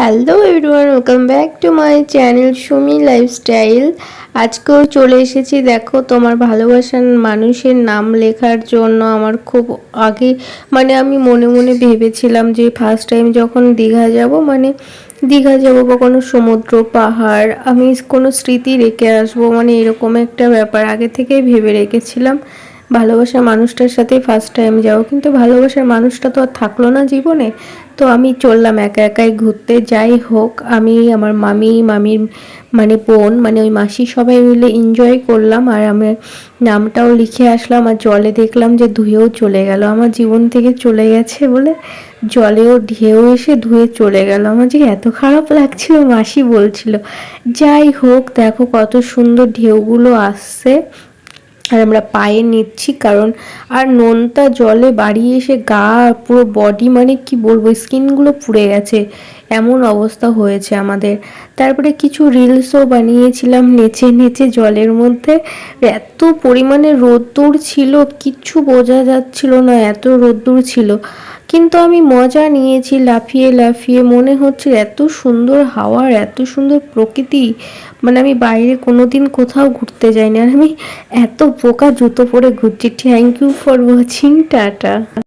Hello everyone welcome back to my channel Sumi lifestyle আজকেও চলে এসেছি, দেখো তোমার ভালোবাসার মানুষের নাম লেখার জন্য। আমার খুব আগে মানে আমি মনে মনে ভেবেছিলাম যে ফার্স্ট টাইম যখন দীঘা যাব মানে দীঘা যাব বা কোনো সমুদ্র, পাহাড়, আমি কোনো স্মৃতি রেখে আসব মানে এরকম একটা ব্যাপার আগে থেকেই ভেবে রেখেছিলাম। ভালোবাসার মানুষটার সাথে ফার্স্ট টাইম যাব। কিন্তু ভালোবাসার মানুষটা তো আর থাকল না জীবনে। তো আমি চললাম একা একাই ঘুরতে। যাই হোক, আমি আমার মামি, মামির মানে বোন মানে ওই মাসি সবাই মিলে এনজয় করলাম। আর আমার নামটাও লিখে আসলাম আর জলে দেখলাম যে ধুয়েও চলে গেল। আমার জীবন থেকে চলে গেছে বলে জলেও ঢেউ এসে ধুয়ে চলে গেল। আমার যে এত খারাপ লাগছিল, মাসি বলছিল, যাই হোক, দেখো কত সুন্দর ঢেউগুলো আসছে। আর আমরা পায়ে নিচ্ছি, কারণ আর নোনতা জলে বাড়ি এসে গা পুরো বডি মানে কি বলব স্কিনগুলো পুড়ে গেছে। এমন অবস্থা হয়েছে আমাদের। তারপরে কিছু রিলসও বানিয়েছিলাম নেচে নেচে জলের মধ্যে। এত পরিমাণে রোদ্দুর ছিল, কিচ্ছু বোঝা যাচ্ছিল না, এত রোদ্দুর ছিল। কিন্তু আমি মজা নিয়েছি, লাফিয়ে লাফিয়ে। মনে হচ্ছে এত সুন্দর হাওয়ার এত সুন্দর প্রকৃতি। মানে আমি বাইরে কোনো দিন কোথাও ঘুরতে যাইনি। আর আমি এত বোকা জুতো পরে ঘুরছি। Thank you for watching tata.